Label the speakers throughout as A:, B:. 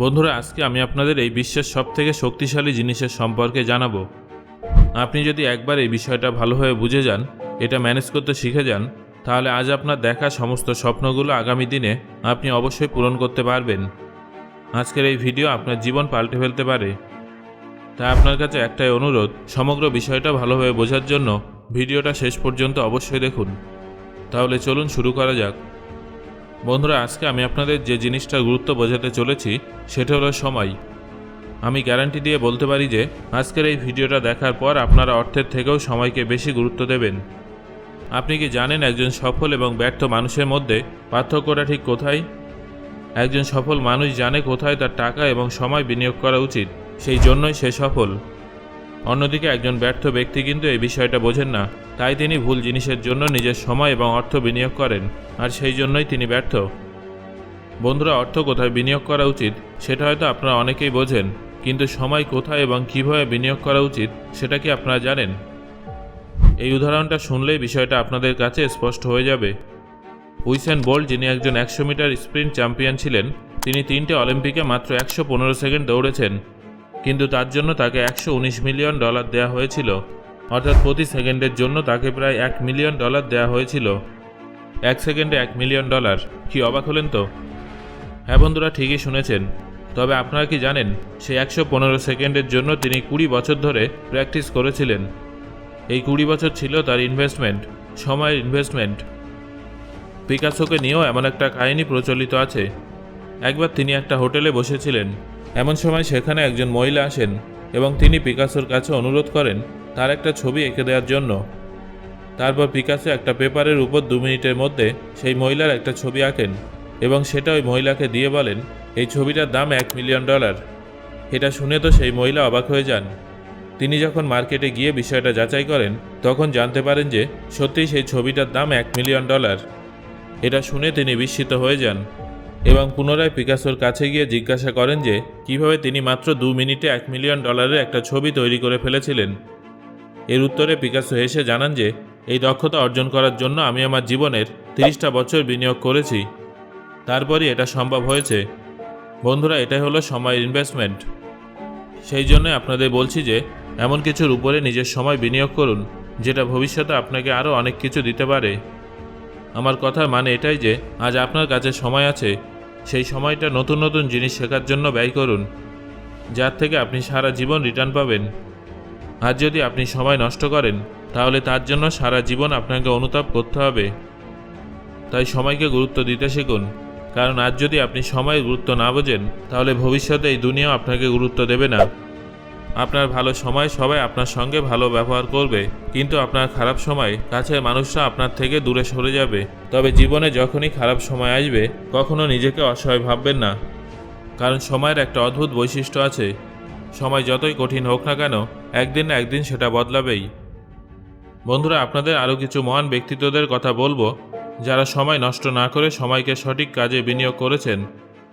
A: বন্ধুরা, আজকে আমি আপনাদের এই বিশ্বের সবথেকে শক্তিশালী জিনিসের সম্পর্কে জানাব। আপনি যদি একবার এই বিষয়টা ভালোভাবে বুঝে যান, এটা ম্যানেজ করতে শিখে যান, তাহলে আজ আপনার দেখা সমস্ত স্বপ্নগুলো আগামী দিনে আপনি অবশ্যই পূরণ করতে পারবেন। আজকের এই ভিডিও আপনার জীবন পাল্টে ফেলতে পারে। তাই আপনার কাছে একটাই অনুরোধ, সমগ্র বিষয়টা ভালোভাবে বোঝার জন্য ভিডিওটা শেষ পর্যন্ত অবশ্যই দেখুন। তাহলে চলুন শুরু করা যাক। বন্ধুরা, আজকে আমি আপনাদের যে জিনিসটার গুরুত্ব বোঝাতে চলেছি, সেটা হলো সময়। আমি গ্যারান্টি দিয়ে বলতে পারি যে, আজকের এই ভিডিওটা দেখার পর আপনারা অর্থের থেকেও সময়কে বেশি গুরুত্ব দেবেন। আপনি কি জানেন একজন সফল এবং ব্যর্থ মানুষের মধ্যে পার্থক্যটা ঠিক কোথায়? একজন সফল মানুষ জানে কোথায় তার টাকা এবং সময় বিনিয়োগ করা উচিত, সেই জন্যই সে সফল। অন্যদিকে একজন ব্যর্থ ব্যক্তি কিন্তু এই বিষয়টা বোঝেন না। তাই তিনি ভুল জিনিসের জন্য নিজের সময় এবং অর্থ বিনিয়োগ করেন, আর সেই জন্যই তিনি ব্যর্থ। বন্ধুরা, অর্থ কোথায় বিনিয়োগ করা উচিত, সেটা হয়তো আপনারা অনেকেই বোঝেন, কিন্তু সময় কোথায় এবং কীভাবে বিনিয়োগ করা উচিত, সেটা কি আপনারা জানেন? এই উদাহরণটা শুনলেই বিষয়টা আপনাদের কাছে স্পষ্ট হয়ে যাবে। উইসেন বোল্ট, যিনি একজন একশো মিটার স্প্রিন্ট চ্যাম্পিয়ন ছিলেন, তিনি তিনটে অলিম্পিকে মাত্র একশো পনেরো সেকেন্ড দৌড়েছেন। কিন্তু তার জন্য তাকে একশো উনিশ মিলিয়ন ডলার দেওয়া হয়েছিল। অর্থাৎ প্রতি সেকেন্ডের জন্য তাকে প্রায় এক মিলিয়ন ডলার দেওয়া হয়েছিল। এক সেকেন্ডে এক মিলিয়ন ডলার। কি অবাক হলেন তো? হ্যাঁ বন্ধুরা, ঠিকই শুনেছেন। তবে আপনারা কি জানেন, সে একশো পনেরো সেকেন্ডের জন্য তিনি কুড়ি বছর ধরে প্র্যাকটিস করেছিলেন। এই কুড়ি বছর ছিল তার ইনভেস্টমেন্ট সময়ের ইনভেস্টমেন্ট পিকাসোকে নিয়েও এমন একটা কাহিনী প্রচলিত আছে। একবার তিনি একটা হোটেলে বসেছিলেন। এমন সময় সেখানে একজন মহিলা আসেন এবং তিনি পিকাসোর কাছে অনুরোধ করেন তার একটা ছবি এঁকে দেওয়ার জন্য। তারপর পিকাসো একটা পেপারের উপর দু মিনিটের মধ্যে সেই মহিলার একটা ছবি আঁকেন এবং সেটা ওই মহিলাকে দিয়ে বলেন, এই ছবিটার দাম এক মিলিয়ন ডলার। এটা শুনে তো সেই মহিলা অবাক হয়ে যান। তিনি যখন মার্কেটে গিয়ে বিষয়টা যাচাই করেন, তখন জানতে পারেন যে সত্যিই সেই ছবিটার দাম এক মিলিয়ন ডলার। এটা শুনে তিনি বিস্মিত হয়ে যান। এবং পুনরায় পিকাসোর কাছে গিয়ে জিজ্ঞাসা করেন যে, কীভাবে তিনি মাত্র দু মিনিটে এক মিলিয়ন ডলারের একটা ছবি তৈরি করে ফেলেছিলেন। এর উত্তরে পিকাসো হেসে জানান যে, এই দক্ষতা অর্জন করার জন্য আমি আমার জীবনের তিরিশটা বছর বিনিয়োগ করেছি। তারপরই এটা সম্ভব হয়েছে। বন্ধুরা, এটাই হলো সময়ের ইনভেস্টমেন্ট সেই জন্য আপনাদের বলছি যে, এমন কিছুর উপরে নিজের সময় বিনিয়োগ করুন, যেটা ভবিষ্যতে আপনাকে আরও অনেক কিছু দিতে পারে। আমার কথার মানে এটাই যে, আজ আপনার কাছে সময় আছে। সেই সময়টা নতুন নতুন জিনিস শেখার জন্য ব্যয় করুন, যার থেকে আপনি সারা জীবন রিটার্ন পাবেন। আর যদি আপনি সময় নষ্ট করেন, তাহলে তার জন্য সারা জীবন আপনাকে অনুতাপ করতে হবে। তাই সময়কে গুরুত্ব দিতে শিখুন, কারণ আজ যদি আপনি সময়ের গুরুত্ব না বোঝেন, তাহলে ভবিষ্যতে এই দুনিয়াও আপনাকে গুরুত্ব দেবে না। আপনার ভালো সময় সবাই আপনার সঙ্গে ভালো ব্যবহার করবে, কিন্তু আপনার খারাপ সময় কাছের মানুষরা আপনার থেকে দূরে সরে যাবে। তবে জীবনে যখনই খারাপ সময় আসবে, কখনো নিজেকে অসহায় ভাববেন না। কারণ সময়ের একটা অদ্ভুত বৈশিষ্ট্য আছে। সময় যতই কঠিন হোক না কেন, একদিন না একদিন সেটা বদলাবেই। বন্ধুরা, আপনাদের আরও কিছু মহান ব্যক্তিত্বদের কথা বলব। যারা সময় নষ্ট না করে সময়কে সঠিক কাজে বিনিয়োগ করেছেন,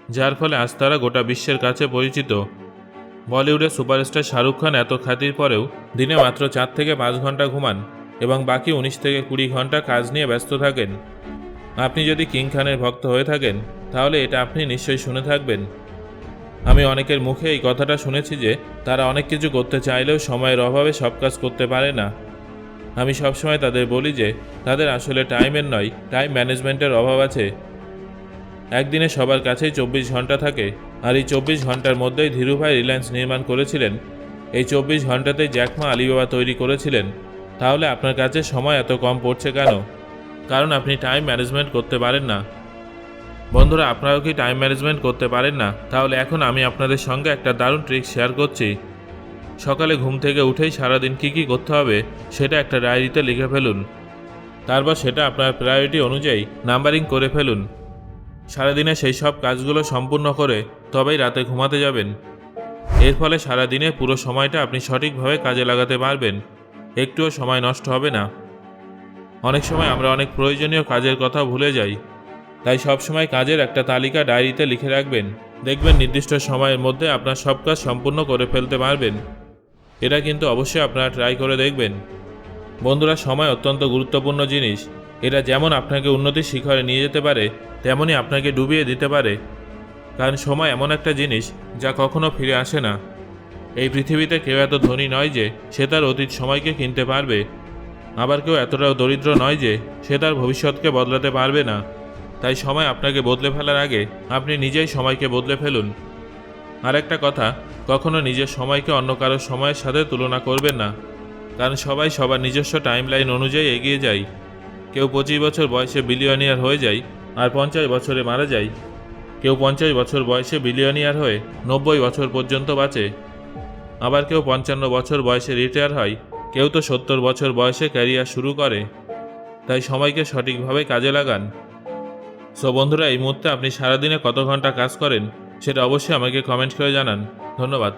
A: যার ফলে আজ তারা গোটা বিশ্বের কাছে পরিচিত। বলিউডের সুপারস্টার শাহরুখ খান এত খ্যাতির পরেও দিনে মাত্র চার থেকে পাঁচ ঘণ্টা ঘুমান এবং বাকি উনিশ থেকে কুড়ি ঘণ্টা কাজ নিয়ে ব্যস্ত থাকেন। আপনি যদি কিং খানের ভক্ত হয়ে থাকেন, তাহলে এটা আপনি নিশ্চয়ই শুনে থাকবেন। আমি অনেকের মুখে এই কথাটা শুনেছি যে, তারা অনেক কিছু করতে চাইলেও সময়ের অভাবে সব কাজ করতে পারে না। আমি সবসময় তাদের বলি যে, তাদের আসলে টাইমের নয়, টাইম ম্যানেজমেন্টের অভাব আছে। একদিনে সবার কাছেই চব্বিশ ঘণ্টা থাকে, আর এই চব্বিশ ঘণ্টার মধ্যেই ধীরুভাই রিলায়েন্স নির্মাণ করেছিলেন। এই চব্বিশ ঘন্টাতেই জ্যাকমা আলিবাবা তৈরি করেছিলেন। তাহলে আপনার কাছে সময় এত কম পড়ছে কেন? কারণ আপনি টাইম ম্যানেজমেন্ট করতে পারেন না। বন্ধুরা, আপনারাও কি টাইম ম্যানেজমেন্ট করতে পারেন না? তাহলে এখন আমি আপনাদের সঙ্গে একটা দারুণ ট্রিক শেয়ার করছি। সকালে ঘুম থেকে উঠেই সারাদিন কী কী করতে হবে, সেটা একটা ডায়েরিতে লিখে ফেলুন। তারপর সেটা আপনার প্রায়োরিটি অনুযায়ী নাম্বারিং করে ফেলুন। সারাদিনে সেই সব কাজগুলো সম্পূর্ণ করে তবেই রাতে ঘুমাতে যাবেন। এর ফলে সারাদিনে পুরো সময়টা আপনি সঠিকভাবে কাজে লাগাতে পারবেন। একটুও সময় নষ্ট হবে না। অনেক সময় আমরা অনেক প্রয়োজনীয় কাজের কথা ভুলে যাই। তাই সবসময় কাজের একটা তালিকা ডায়েরিতে লিখে রাখবেন। দেখবেন নির্দিষ্ট সময়ের মধ্যে আপনার সব কাজ সম্পূর্ণ করে ফেলতে পারবেন। এটা কিন্তু অবশ্যই আপনারা ট্রাই করে দেখবেন। বন্ধুরা, সময় অত্যন্ত গুরুত্বপূর্ণ জিনিস। এটা যেমন আপনাকে উন্নতির শিখরে নিয়ে যেতে পারে তেমনই আপনাকে ডুবিয়ে দিতে পারে। কারণ সময় এমন একটা জিনিস যা কখনো ফিরে আসে না। এই পৃথিবীতে কেউ এত ধনী নয় যে সে তার অতীত সময়কে কিনতে পারবে। আবার কেউ এতটাও দরিদ্র নয় যে সে তার ভবিষ্যৎকে বদলাতে পারবে না। তাই সময় আপনাকে বদলে ফেলার আগে আপনি নিজেই সময়কে বদলে ফেলুন। আরেকটা কথা, কখনো নিজের সময়কে অন্য কারোর সময়ের সাথে তুলনা করবেন না। কারণ সবাই সবার নিজস্ব টাইমলাইন অনুযায়ী এগিয়ে যায়। কেউ পঁচিশ বছর বয়সে বিলিয়নিয়ার হয়ে যায় আর পঞ্চাশ বছরে মারা যায়। কেউ পঞ্চাশ বছর বয়সে বিলিয়নিয়ার হয়ে নব্বই বছর পর্যন্ত বাঁচে। আবার কেউ পঞ্চান্ন বছর বয়সে রিটায়ার হয়। কেউ তো সত্তর বছর বয়সে ক্যারিয়ার শুরু করে। তাই সময়কে সঠিকভাবে কাজে লাগান। সো বন্ধুরা, এই মুহূর্তে আপনি সারাদিনে কত ঘণ্টা কাজ করেন, সেটা অবশ্যই আমাকে কমেন্ট করে জানান। ধন্যবাদ।